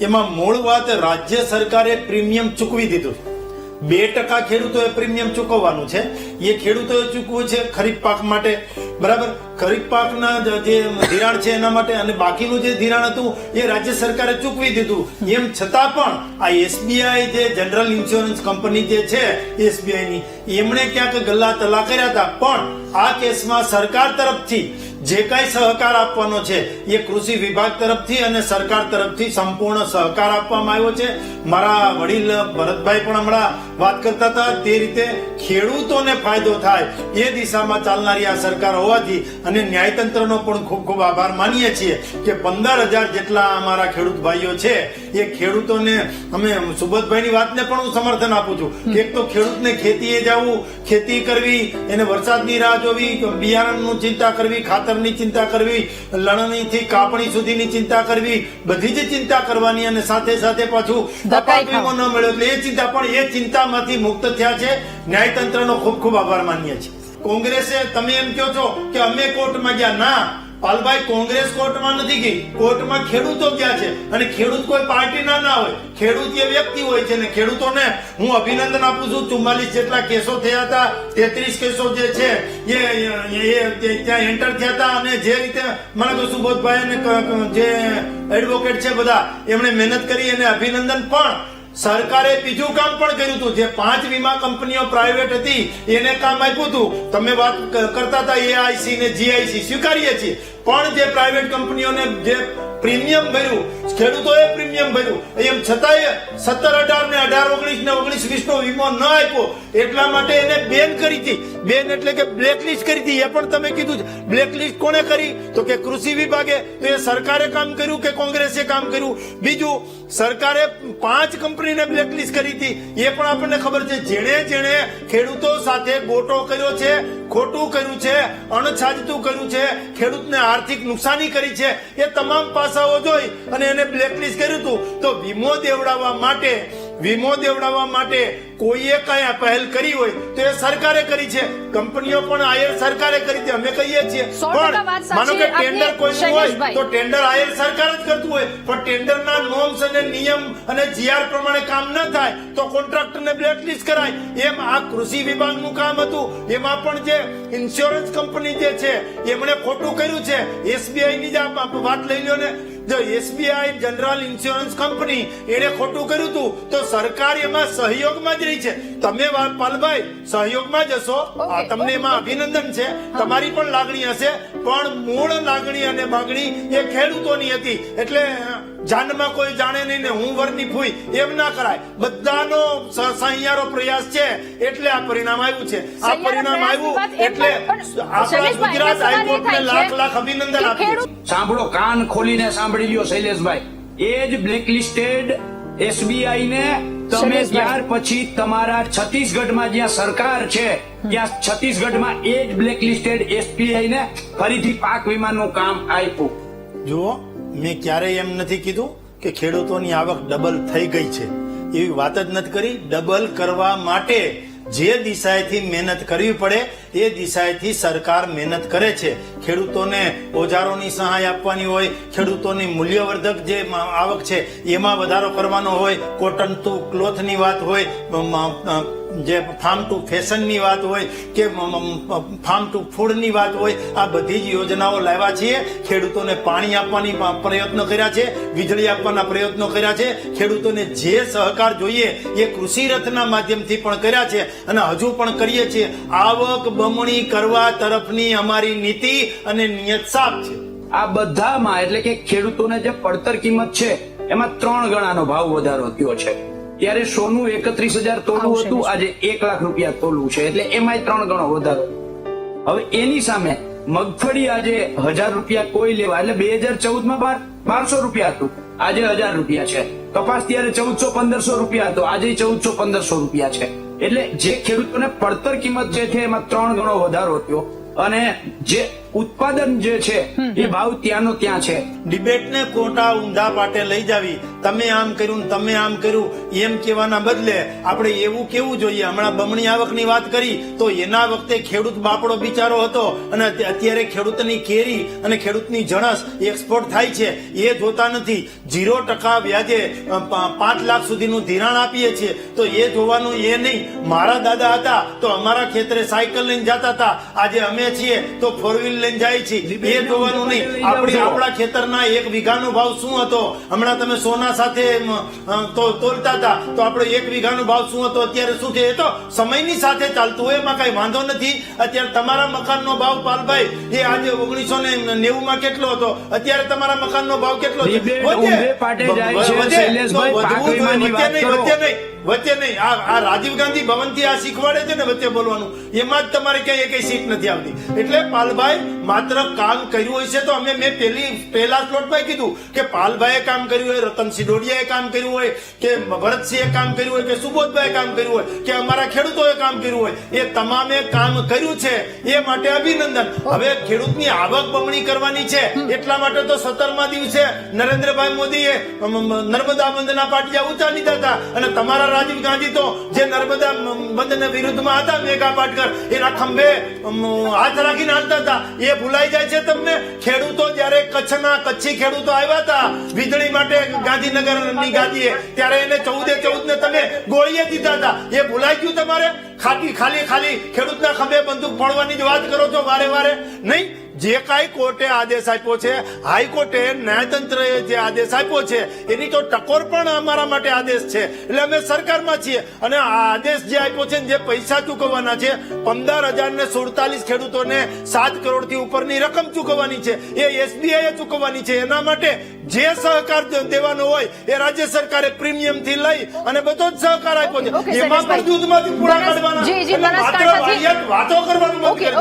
એમાં મૂળ વાત રાજ્ય સરકારે પ્રીમિયમ ચૂકવી દીધું બે ટકા ખેડૂતોએ પ્રીમિયમ ચૂકવવાનું છે. એ ખેડૂતોએ ચૂકવું છે ખરીફ પાક માટે. બરાબર? ખરીફ પાકના જે ધિરાણ છે એના માટે અને બાકીનું જે ધિરાણ હતું એ રાજ્ય સરકારે ચૂકવી દીધું. એમ છતાં પણ આ એસબીઆઈ જે જનરલ ઇન્સ્યોરન્સ કંપની જે છે એસબીઆઈ ની એમણે ક્યાંક ગલ્લા તલા કર્યા હતા. પણ આ કેસમાં સરકાર તરફથી જે કાંઈ સહકાર આપવાનો છે, એ કૃષિ વિભાગ તરફથી અને સરકાર તરફથી સંપૂર્ણ સહકાર આપવામાં આવ્યો છે. મારા વડીલ ભરતભાઈ પણ હમણાં વાત કરતા હતા, તે રીતે ખેડૂતોને ફાયદો થાય એ દિશામાં ચાલનારી આ સરકાર હોવાથી અને ન્યાયતંત્રનો પણ ખૂબ ખૂબ આભાર માનીએ છીએ કે પંદર હજાર જેટલા અમારા ખેડૂત ભાઈઓ છે, એ ખેડૂતોને અમે સુબોધભાઈની વાતને પણ હું સમર્થન આપું છું એક તો ખેડૂતને ખેતીએ જવું ખેતી કરવી, એને વરસાદની રાહ જોવી બિયારણનું ચિંતા કરવી ખાતરની ચિંતા કરવી લણણીથી કાપણી સુધીની ચિંતા કરવી બધી જ ચિંતા કરવાની અને સાથે સાથે પાછું પાક વીમો ન મળ્યો. એટલે એ ચિંતા પણ એ ચિંતામાંથી મુક્ત થયા છે. ન્યાયતંત્રનો ખૂબ ખૂબ આભાર માનીએ છીએ. કોંગ્રેસે તમે એમ કહો છો કે અમે કોર્ટમાં ગયા. ના. પાલભાઈ કોંગ્રેસ કોર્ટમાં નથી ગઈ. કોર્ટમાં ખેડૂતો ગયા છે. અને ખેડૂત કોઈ પાર્ટીના ના હોય. ખેડૂત એ વ્યક્તિ હોય છે અને ખેડૂતોને હું અભિનંદન આપું છું. ચુમ્માલીસ જેટલા કેસો થયા હતા, તેત્રીસ કેસો જે છે, એ ત્યાં એન્ટર થયા હતા અને જે રીતે મને તો સુબોધભાઈ અને જે એડવોકેટ છે બધા, એમણે મહેનત કરી અને અભિનંદન પણ સરકારે બીજું કામ પણ કર્યું હતું. જે પાંચ વીમા કંપનીઓ પ્રાઇવેટ હતી, એને કામ આપ્યું હતું. તમે વાત કરતા હતા એઆઈસી ને જીઆઈસી સ્વીકારીએ છીએ. પણ જે પ્રાઇવેટ કંપનીઓને જે પ્રીમિયમ ભર્યું. ખેડૂતોએ પ્રીમિયમ ભર્યું. એમ છતાંય સત્તર અઢાર ને અઢાર ઓગણીસ ને ઓગણીસ વીસ નો વીમો ન આપ્યો. એટલા માટે એને બેન કરી હતી. બેન એટલે કે બ્લેકલિસ્ટ કરી હતી. એ પણ તમે કીધું બ્લેકલિસ્ટ કોને કરી? તો કે કૃષિ વિભાગે. તો એ સરકારે કામ કર્યું કે કોંગ્રેસે કામ કર્યું? બીજું, સરકારે પાંચ કંપનીને બ્લેકલિસ્ટ કરી હતી. એ પણ આપણને ખબર છે. જેણે જેણે ખેડૂતો સાથે ગોટો કર્યો છે. ખોટું કર્યું છે, અણછાજતું કર્યું છે, ખેડૂતને આર્થિક નુકસાની કરી છે, એ તમામ પાસાઓ જોઈ અને એને બ્લેકલિસ્ટ કર્યું હતું. તો વીમો દેવડાવવા માટે વીમો દેવડાવવા માટે કોઈએ કઈ પહેલ કરી હોય તો એ સરકારે કરી છે. કંપનીઓ પણ આયર સરકારે કરી છે. અમે કહીએ છીએ. પણ માનો કે ટેન્ડર કોઈ હોય તો ટેન્ડર આયર સરકાર જ કરતું હોય. પણ ટેન્ડરના નોર્મ્સ અને નિયમ અને જીઆર પ્રમાણે કામ ન થાય તો કોન્ટ્રાક્ટરને બ્લેકલિસ્ટ કરાય. એમ આ કૃષિ વિભાગનું કામ હતું. એમાં પણ જે ઇન્સ્યોરન્સ કંપની જે છે એમણે ખોટું કર્યું છે. એસબીઆઈ ની જ વાત લઈ લો ને. જો એસબીઆઈ જનરલ ઇન્સ્યોરન્સ કંપની એને ખોટું કર્યું હતું તો સરકાર એમાં સહયોગમાં જ રહી છે. તમે પાલભાઈ સહયોગમાં જ હશો. આ તમને એમાં અભિનંદન છે. તમારી પણ લાગણી હશે પણ મૂળ લાગણી અને માગણી એ ખેડૂતોની હતી. એટલે જાનમાં કોઈ જાણે નહીં ને હું વરની ફૂઈ એમ ના કરાય. બધાનો સહિયારો પ્રયાસ છે એટલે આ પરિણામ આવ્યું છે. આ પરિણામ આવ્યું એટલે પણ- પણ આપણા ગુજરાત હાઈકોર્ટને લાખ લાખ અભિનંદન કે આપીએ સાંભળો કાન ખોલીને સાંભળી લ્યો શૈલેષભાઈ. એ જ બ્લેકલિસ્ટેડ એસબીઆઈ ને તમે. ત્યાર પછી તમારા છત્તીસગઢમાં જ્યાં સરકાર છે ત્યાં છત્તીસગઢમાં એ જ બ્લેકલિસ્ટેડ એસબીઆઈ ને ફરીથી પાક વીમાનું કામ આપ્યું. જુઓ, મેં ક્યારેય એમ નથી કીધું કે ખેડૂતોની આવક ડબલ થઈ ગઈ છે. એવી વાત જ નથી કરી. ડબલ કરવા માટે જે દિશાએથી મહેનત કરવી પડે એ દિશાએથી સરકાર મહેનત કરે છે. ખેડૂતોને ઓજારોની સહાય આપવાની હોય, ખેડૂતોની મૂલ્યવર્ધક જે આવક છે, એમાં વધારો કરવાનો હોય, કોટન ટુ ક્લોથની વાત હોય જે ફાર્મ ટુ ફેશનની વાત હોય કે ફાર્મ ટુ ફૂડની વાત હોય, આ બધી જ યોજનાઓ લાવ્યા છીએ. ખેડૂતોને પાણી આપવાની પ્રયત્નો કર્યા છે, વીજળી આપવાના પ્રયત્નો કર્યા છે. ખેડૂતોને જે સહકાર જોઈએ એ કૃષિ રથના માધ્યમથી પણ કર્યા છે અને હજુ પણ કરીએ છીએ. આવક બમણી કરવા તરફની અમારી નીતિ અને નિયત સાફ છે. આ બધામાં એટલે કે ખેડૂતોને જે પડતર કિંમત છે એમાં ત્રણ ગણાનો ભાવ વધારો થયો છે. ત્યારે સોનું એકત્રીસ હજાર તોલું હતું આજે એક લાખ રૂપિયા તોલું છે એટલે એમાંય ત્રણ ગણો વધારો. હવે એની સામે મગફળી આજે હજાર રૂપિયા કોઈ લેવા એટલે બે હજાર ચૌદમાં બાર બારસો રૂપિયા હતું આજે હજાર રૂપિયા છે. કપાસ ત્યારે ચૌદસો પંદરસો રૂપિયા હતો આજે ચૌદસો પંદરસો રૂપિયા છે. એટલે જે ખેડૂતોને પડતર કિંમત જે છે એમાં ત્રણ ગણો વધારો થયો. અને જે ઉત્પાદન જે છે એ ભાવ ત્યાંનો ત્યાં છે. ડિબેટને કોટા ઊંધા પાટે લઈ જાવી. તમે આમ કર્યું તમે આમ કર્યું એમ કહેવાના બદલે આપણે એવું કેવું જોઈએ? હમણાં બમણી આવકની વાત કરી તો એના વખતે ખેડૂત બાપડો બિચારો હતો અને અત્યારે ખેડૂતની કેરી અને ખેડૂતની જણસ એક્સપોર્ટ થાય છે. એ જોતા નથી. ઝીરો ટકા વ્યાજે પાંચ લાખ સુધીનું ધિરાણ આપીએ છીએ. તો એ જોવાનું એ નહીં. મારા દાદા હતા તો અમારા ખેતરે સાયકલ લઈને જતા હતા. આજે અમે છીએ તો ફોર વ્હીલ લઈને જાય છીએ. એ જોવાનું નહીં. આપણી આપણા ખેતરના એક વીઘાનો ભાવ શું હતો? હમણાં તમે સોના સાથે તોલતા હતા. તો આપણે એક વીઘાનો ભાવ શું હતો? અત્યારે શું છે? એ તો સમયની સાથે ચાલતું હોય એમાં કઈ વાંધો નથી. અત્યારે તમારા મકાનનો ભાવ પાલભાઈ એ આજે ઓગણીસો ને નેવું માં કેટલો હતો? અત્યારે તમારા મકાનનો ભાવ કેટલો છે? વધે. નહીં. વચ્ચે નહીં, આ આ રાજીવ ગાંધી ભવનથી આ શીખવાડે છે ને વચ્ચે બોલવાનું, એમાં જ તમારે ક્યાંય કઈ સીટ નથી આવતી. એટલે પાલભાઈ માત્ર કામ કર્યું હોય છે તો અમે મેં પેલી પહેલા સ્લોટમાં કીધું કે પાલભાઈએ કામ કર્યું હોય, રતન સિડોડિયાએ કામ કર્યું હોય, કે ભરતસિંહે કામ કર્યું હોય, કે સુબોધભાઈએ કામ કર્યું હોય, કે અમારા ખેડૂતોએ કામ કર્યું હોય, એ તમામે કામ કર્યું છે, એ માટે અભિનંદન. હવે ખેડૂતની આવક બમણી કરવાની છે, એટલા માટે તો સત્તરમા દિવસે નરેન્દ્રભાઈ મોદીએ નર્મદા બંધના પાટિયા ઊંચા લીધા હતા અને તમારા રાજીવ ગાંધી તો જે નર્મદા બંધના વિરુદ્ધમાં હતા મેઘા પાટકર, એના ખંભે હાથ રાખીને હાલતા હતા. એ ભૂલાઈ જાય છે તમને? ખેડૂતો જ્યારે કચ્છના કચ્છી ખેડૂતો આવ્યા હતા વીજળી માટે ગાંધીનગરની ગાદીએ, ત્યારે એને ચૌદે ચૌદ ને તમે ગોળીએ દીધા હતા. એ ભૂલાઈ ગયું તમારે? ખાલી ખાલી ખાલી ખેડૂતના ખંભે બંદૂક ફોડવાની જ વાત કરો છો વારે વારે? નહીં? જે કાંઈ કોર્ટે આદેશ આપ્યો છે હાઈકોર્ટે ન્યાયતંત્રએ જે આદેશ આપ્યો છે એની તો ટકોર પણ અમારા માટે આદેશ છે. એટલે અમે સરકારમાં છીએ અને આ આદેશ જે આપ્યો છે જે પૈસા ચૂકવવાના છે પંદર હજાર ને સુડતાલીસ ખેડૂતોને સાત કરોડથી ઉપરની રકમ ચૂકવવાની છે. એ એસબીઆઈ ચૂકવવાની છે. એના માટે જે સહકાર દેવાનો હોય એ રાજ્ય સરકારે પ્રીમિયમથી લઈ અને બધો જ સહકાર આપ્યો છે. એમાં પણ. દૂધમાંથી પૂરા કાઢવાના. વાતો કરવાનું બંધ કરી